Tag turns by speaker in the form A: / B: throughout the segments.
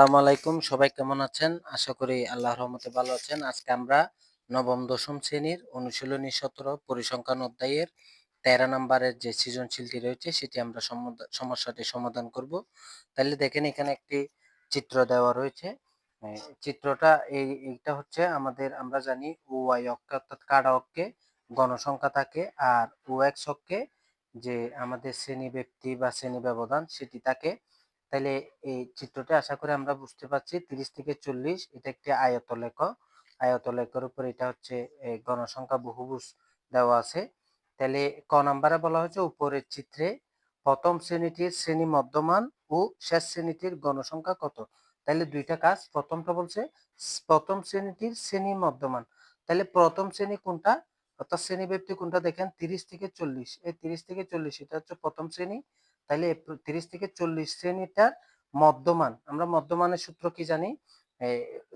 A: আসসালামু আলাইকুম। সবাই কেমন আছেন? আশা করি আল্লাহর রহমতে ভালো আছেন। আজকে আমরা নবম, দশম শ্রেণির অনুশীলনী সতেরো পরিসংখ্যান অধ্যায়ের তেরো নম্বরের যে সৃজনশীলটি রয়েছে, সেটি আমরা সমস্যাটি সমাধান করব। তাহলে দেখেন এখানে একটি চিত্র দেওয়া রয়েছে। চিত্রটা এই, এইটা হচ্ছে আমাদের, আমরা জানি ও ওয়াই অক্ষে অর্থাৎ কাটা অক্ষে? গণসংখ্যা থাকে আর ও এক্স অক্ষে যে আমাদের শ্রেণি ব্যক্তি বা শ্রেণি ব্যবধান, সেটি থাকে তাহলে এই চিত্রটা আশা করি আমরা বুঝতে পারছি। তিরিশ থেকে চল্লিশ, এটা একটি আয়তলেখ। আয়তলেখের উপর এটা হচ্ছে গণসংখ্যা বহুভুজ দেওয়া আছে। তাহলে ক নাম্বারে বলা হয়েছে, উপরের চিত্রে প্রথম শ্রেণীটির শ্রেণি মধ্যমান ও শেষ শ্রেণীটির গণসংখ্যা কত? তাহলে দুইটা কাজ। প্রথমটা বলছে প্রথম শ্রেণীটির শ্রেণি মধ্যমান। তাহলে প্রথম শ্রেণি কোনটা? অর্থাৎ শ্রেণি ব্যক্তি কোনটা দেখেন, তিরিশ থেকে চল্লিশ। এই তিরিশ থেকে চল্লিশ, এটা হচ্ছে প্রথম শ্রেণি। তাহলে তিরিশ থেকে চল্লিশ শ্রেণীটার মধ্যমান। আমরা মধ্যমানের সূত্র কি জানি?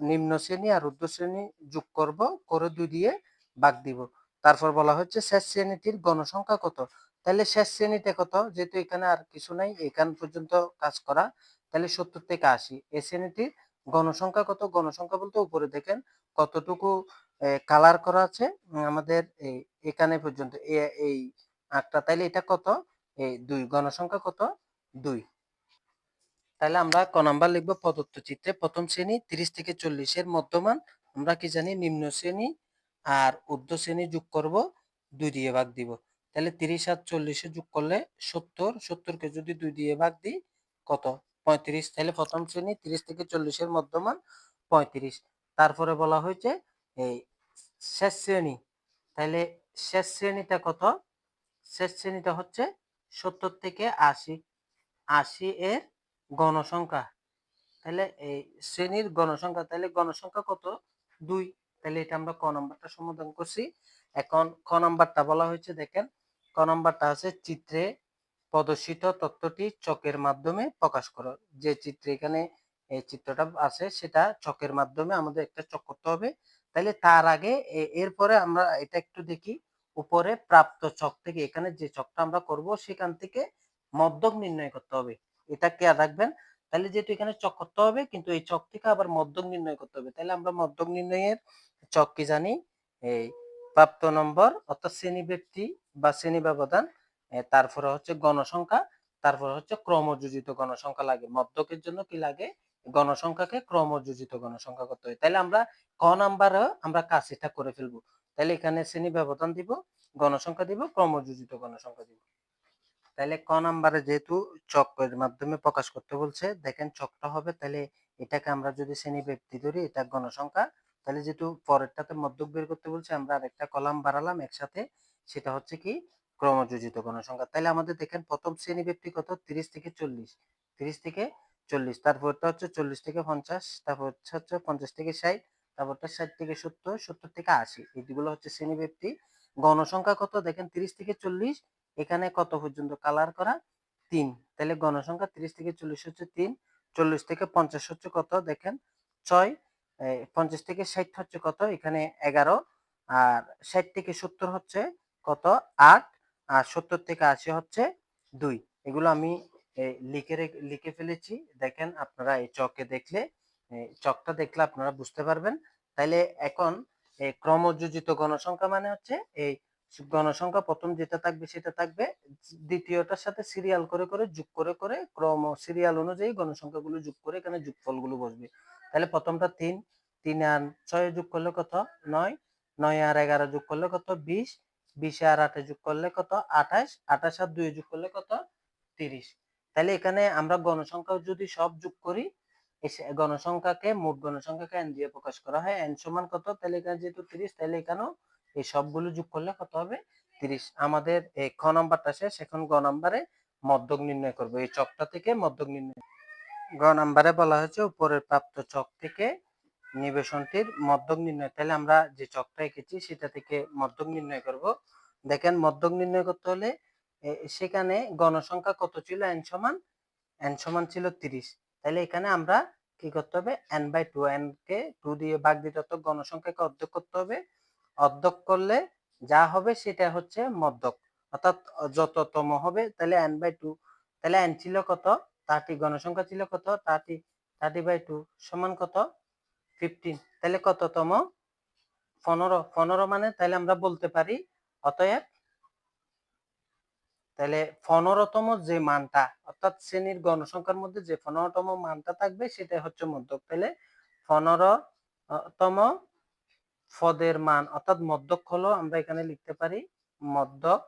A: নিম্ন শ্রেণি আর ঊর্ধ্ব শ্রেণি যোগ করব, করে দুই দিয়ে ভাগ দিব। তারপর বলা হচ্ছে শেষ শ্রেণীটির গণসংখ্যা কত? তাহলে শেষ শ্রেণীতে কত? যেহেতু এখানে আর কিছু নাই, এখান পর্যন্ত কাজ করা তাহলে সত্তর থেকে আশি। এ শ্রেণীটির গণসংখ্যা কত? গণসংখ্যা বলতে উপরে দেখেন কতটুকু কালার করা আছে আমাদের এখানে পর্যন্ত। এই আটটা, তাইলে এটা কত? এই দুই, গণসংখ্যা কত? দুই। তাহলে আমরা ক নাম্বার লিখব প্রদত্ত চিত্রে। প্রথম শ্রেণি তিরিশ থেকে চল্লিশের মধ্যমান। আমরা কি জানি? নিম্ন শ্রেণি আর ঊর্ধ্ব শ্রেণি যোগ করব, দুই দিয়ে ভাগ দিব। তাহলে তিরিশ আর চল্লিশে যোগ করলে সত্তর। সত্তরকে যদি দুই দিয়ে ভাগ দিই, কত? পঁয়ত্রিশ। তাহলে প্রথম শ্রেণি তিরিশ থেকে চল্লিশের মধ্যমান, পঁয়ত্রিশ। তারপরে বলা হয়েছে এই শেষ শ্রেণি। তাহলে শেষ শ্রেণীটা কত? শেষ শ্রেণীটা হচ্ছে সত্তর থেকে আশি। আশি এর গণসংখ্যা। তাহলে এই শ্রেণির গণসংখ্যা, তাহলে গণসংখ্যা কত? দুই। তাহলে এটা আমরা ক নাম্বারটা সমাধান করছি। এখন ক নাম্বারটা বলা হয়েছে, দেখেন। ক নাম্বারটা আছে চিত্রে প্রদর্শিত তথ্যটি চকের মাধ্যমে প্রকাশ করো। যে চিত্রে এখানে এই চিত্রটা আছে, সেটা চকের মাধ্যমে আমাদের একটা চক করতে হবে। তাহলে তার আগে এরপরে আমরা এটা একটু দেখি। উপরে প্রাপ্ত চক থেকে এখানে যে চকটা আমরা করব, সেখান থেকে মধ্যক নির্ণয় করতে হবে। এটা খেয়াল রাখবেন। তাহলে যেহেতু এখানে চক করতে হবে, কিন্তু এই চক থেকে আবার মধ্যক নির্ণয় করতে হবে। তাহলে আমরা মধ্যক নির্ণয়ের চক কি জানি? এই প্রাপ্ত নম্বর অর্থাৎ শ্রেণি ব্যক্তি বা শ্রেণি ব্যবধান তারপরে হচ্ছে গণসংখ্যা, তারপরে হচ্ছে ক্রমযোজিত গণসংখ্যা লাগে। মধ্যকের জন্য কি লাগে? গণসংখ্যাকে ক্রমযোজিত গণসংখ্যা করতে হয় তাহলে আমরা ক নাম্বারে আমরা কাজ এটা করে ফেলব। তাহলে এখানে শ্রেণি ব্যবধান দিব, গণসংখ্যা দিব, ক্রমযোজিত গণসংখ্যা দিব। তাহলে ক নাম্বারে যেহেতু চকের মাধ্যমে প্রকাশ করতে বলছে, দেখেন চকটা হবে, তাহলে এটাকে আমরা যদি শ্রেণি ব্যক্তি ধরি, এটা গণসংখ্যা। তাহলে যেহেতু পরেরটাতে মধ্যক বের করতে বলছে, আমরা আরেকটা কলাম বাড়ালাম একসাথে, সেটা হচ্ছে কি? ক্রমযোজিত গণসংখ্যা। তাহলে আমাদের দেখেন প্রথম শ্রেণি ব্যক্তি কত? তিরিশ থেকে চল্লিশ। তিরিশ থেকে চল্লিশ। তারপরটা হচ্ছে চল্লিশ থেকে পঞ্চাশ। তারপর হচ্ছে পঞ্চাশ থেকে ষাট। তারপরটা ষাট থেকে সত্তর সত্তর থেকে আশি। এইগুলো হচ্ছে শ্রেণি ব্যক্তি গণসংখ্যা কত? দেখেন তিরিশ থেকে চল্লিশ। এখানে কত পর্যন্ত কালার করা? তিন। তাহলে গণসংখ্যা তিরিশ থেকে চল্লিশ হচ্ছে তিন। চল্লিশ থেকে পঞ্চাশ হচ্ছে কত? দেখেন ছয়। পঞ্চাশ থেকে ষাট হচ্ছে কত? এখানে এগারো। আর ষাট থেকে সত্তর হচ্ছে কত? আট। আর সত্তর থেকে আশি হচ্ছে দুই। এগুলো আমি লিখে লিখে ফেলেছি। দেখেন আপনারা এই চকে দেখলে চকটা দেখলে আপনারা বুঝতে পারবেন। তাইলে এখন এই ক্রমযোজিত গণসংখ্যা মানে হচ্ছে এই গণসংখ্যা প্রথম যেটা থাকবে সেটা থাকবে দ্বিতীয়টার সাথে সিরিয়াল করে করে, যোগ করে করে ক্রম সিরিয়াল অনুযায়ী গণসংখ্যাগুলো যোগ করে এখানে যোগফলগুলো বসবে। তাহলে প্রথমটা তিন তিন আর ছয় যোগ করলে কত? নয়। নয় আর এগারো যোগ করলে কত? বিশ। বিশ আর আটে যোগ করলে কত? আঠাশ। আঠাশ আর দুই যোগ করলে কত? তিরিশ। তাহলে এখানে আমরা গণসংখ্যা যদি সব যোগ করি গণসংখ্যাকে, মোট গণসংখ্যাকে এন দিয়ে প্রকাশ করা হয়। এন সমান কত? তাহলে এখানে যেহেতু তিরিশ, তাহলে এখানেও এই সবগুলো যোগ করলে কত হবে? তিরিশ। আমাদের এই খ নাম্বারটা শেষ এখন গ নাম্বারে মধ্যক নির্ণয় করব। এই চকটা থেকে মধ্যক নির্ণয় গ নাম্বারে বলা হয়েছে, উপরের প্রাপ্ত চক থেকে নিবেশনটির মধ্যক নির্ণয়। তাহলে আমরা যে চকটা এঁকেছি, সেটা থেকে মধ্যক নির্ণয় করব। দেখেন, মধ্যক নির্ণয় করতে হলে সেখানে গণসংখ্যা কত ছিল? এন সমান এন সমান ছিল তিরিশ। তাহলে এখানে আমরা কি করতে হবে? এন বাই টু এন কে টু দিয়ে ভাগ দিতে হতো গণসংখ্যাকে অর্ধেক করতে হবে। অর্ধক করলে যা হবে সেটা হচ্ছে মধ্যক। অর্থাৎ যততম হবে তাহলে এন বাই টু তাহলে এন ছিল কত? থার্টি গণসংখ্যা ছিল কত? থার্টি থার্টি বাই টু সমান কত? ফিফটিন তাহলে কততম? পনেরো পনেরো মানে তাহলে আমরা বলতে পারি, অতএব তাহলে পনেরোতম যে মানটা, অর্থাৎ শ্রেণির গণসংখ্যার মধ্যে যে পনেরোতম মানটা থাকবে সেটা হচ্ছে মধ্যক। তাহলে পনেরোতম পদের মান, অর্থাৎ মধ্যক হলো, আমরা এখানে লিখতে পারি, মধ্যক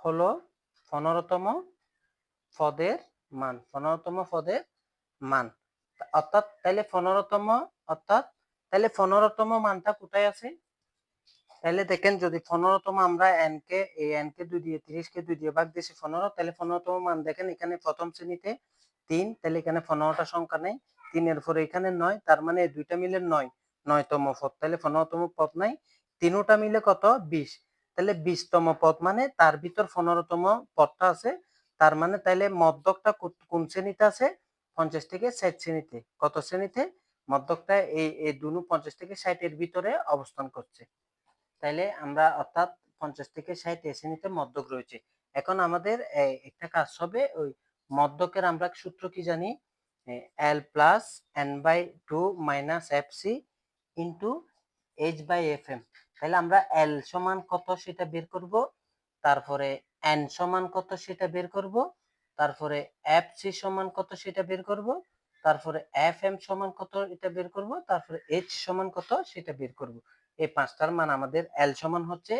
A: হলো পনেরোতম পদের মান, পনেরোতম পদের মান। অর্থাৎ তাহলে পনেরোতম, অর্থাৎ তাহলে পনেরোতম মানটা কোথায় আছে? তাহলে দেখেন যদি পনেরোতম আমরা এন কে, এই এন কে দুই দিয়ে তিরিশ কে দুই দিয়ে ভাগ দিয়েছি পনেরো তাহলে পনেরোতম মান দেখেন এখানে প্রথম শ্রেণীতে তিন তাহলে এখানে পনেরোটা সংখ্যা নেই। তিনের পরে এখানে নয়, তার মানে দুইটা মিলে নয় নয়তম পদ তাহলে পনেরোতম পদ নাই। তিনোটা মিলে কত? বিশ। তাহলে বিশতম পদ মানে তার ভিতর পনেরোতম পদটা আছে, তার মানে তাহলে মদ্যকটা কোন শ্রেণীতে আছে? পঞ্চাশ থেকে ষাট শ্রেণীতে। কত শ্রেণীতে? মদ্যকটা এই এই দুনু পঞ্চাশ থেকে ষাটের ভিতরে অবস্থান করছে। তাইলে আমরা অর্থাৎ পঞ্চাশ থেকে ষাট শ্রেণীতে মধ্যক রয়েছে। এখন আমাদের একটা কাজ হবে, ওই মধ্যকের আমরা সূত্র কি জানি? L plus N by two minus F C into H by F M তাহলে আমরা এল সমান কত সেটা বের করব? তারপরে এন সমান কত সেটা বের করব? তারপরে এফ সি সমান কত সেটা বের করব? তারপরে এফ এম সমান কত এটা বের করব, তারপরে এইচ সমান কত সেটা বের করব। এই পাঁচটার মান আমাদের এল সমান হচ্ছে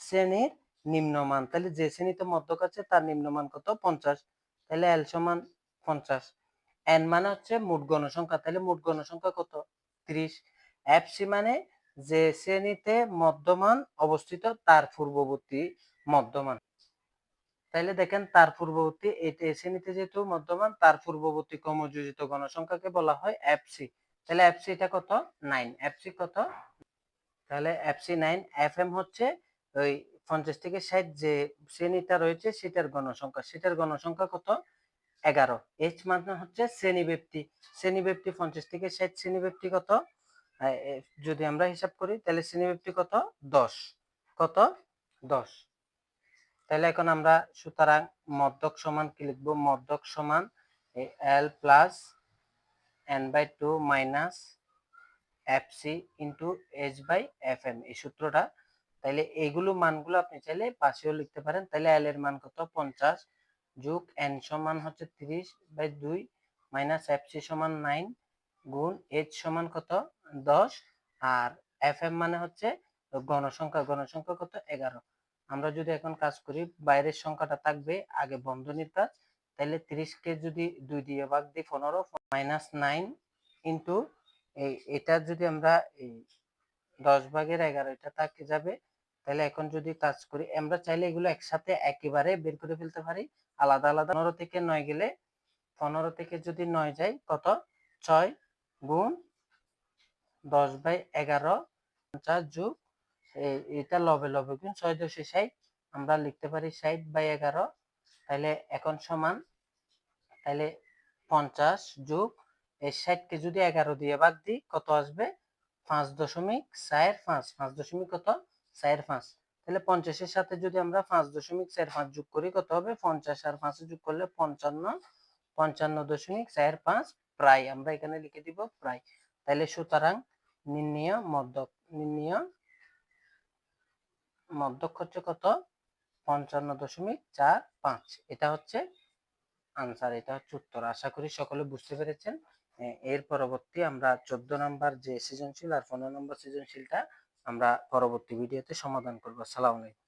A: শ্রেণির নিম্নমান। তাহলে যে শ্রেণীতে মধ্যক আছে তার নিম্নমান কত? পঞ্চাশ। তাহলে এল সমান পঞ্চাশ। এন মানে হচ্ছে মোট গণসংখ্যা। তাহলে মোট গণসংখ্যা কত? ত্রিশ। এফ সি মানে যে শ্রেণীতে মধ্যমান অবস্থিত তার পূর্ববর্তী মধ্যমান। তাইলে দেখেন তার পূর্ববর্তী এই- শ্রেণীতে যেহেতু মধ্যমান, তার পূর্ববর্তী ক্রমযোজিত গণসংখ্যাকে বলা হয় এফসি তাহলে এফসি এটা কত? নাইন। এফসি কত? তাহলে এফসি নাইন। এফ এম হচ্ছে ওই পঞ্চাশ থেকে ষাট যে শ্রেণীটা রয়েছে, সেটার গণসংখ্যা সেটার গণসংখ্যা কত? এগারো। এইচ মানে হচ্ছে শ্রেণীব্যাপ্তি। শ্রেণীব্যাপ্তি পঞ্চাশ থেকে ষাট শ্রেণীব্যাপ্তি কত? যদি আমরা হিসাব করি তাহলে শ্রেণীব্যাপ্তি কত? দশ। কত? দশ। তাহলে এখন আমরা সুতরাং মধ্যক সমান কি লিখব? মধ্যক সমান L plus N by two minus F C into H by F M এই সূত্রটা, তাহলে এইগুলো মানগুলো আপনি চাইলে পাশেও লিখতে পারেন। তাহলে এল এর মান কত? পঞ্চাশ যোগ এন সমান হচ্ছে তিরিশ বাই দুই মাইনাস এফ সি সমান নাইন গুণ এইচ সমান কত? দশ। আর এফ এম মানে হচ্ছে গণসংখ্যা গণসংখ্যা কত? এগারো। আমরা যদি এখন কাজ করি, বাইরের সংখ্যাটা থাকবে আগে বন্ধনীর কাজ তাহলে তিরিশকে যদি দুই দিয়ে ভাগ দিই পনেরো, মাইনাস নাইন ইন্টু এই, এটা যদি আমরা এই দশ ভাগের এগারো, এটা থাকে যাবে। তাহলে এখন যদি কাজ করি, আমরা চাইলে এগুলো একসাথে একেবারে বের করে ফেলতে পারি। আলাদা আলাদা পনেরো থেকে নয় গেলে পনেরো থেকে যদি নয় যায়, কত? ছয় গুণ দশ বাই এগারো, পঞ্চাশ যোগ এটা লবে লবে গুণ ছয় দশে ষাট, আমরা লিখতে পারি ষাট বাই এগারো তাহলে এখন সমান তাহলে পঞ্চাশ যোগ, এই ষাটকে যদি এগারো দিয়ে ভাগ দিই, কত আসবে? পাঁচ দশমিক চার পাঁচ পাঁচ দশমিক কত? চার পাঁচ। তাহলে পঞ্চাশের সাথে যদি আমরা পাঁচ দশমিক চার পাঁচ যোগ করি, কত হবে? পঞ্চাশ আর পাঁচে যোগ করলে পঞ্চান্ন পঞ্চান্ন দশমিক চার পাঁচ প্রায়, আমরা এখানে লিখে দিব প্রায়। তাহলে সুতরাং নির্ণয় মধ্যক নির্ণয় মধ্যক হচ্ছে কত? পঞ্চান্ন দশমিক চার পাঁচ। এটা হচ্ছে আনসার এটা হচ্ছে উত্তর। আশা করি সকলে বুঝতে পেরেছেন। এর পরবর্তী আমরা চোদ্দ নম্বর যে সৃজনশীল আর পনেরো নম্বর সৃজনশীলটা আমরা পরবর্তী ভিডিওতে সমাধান করব। সালাম আলাইকুম।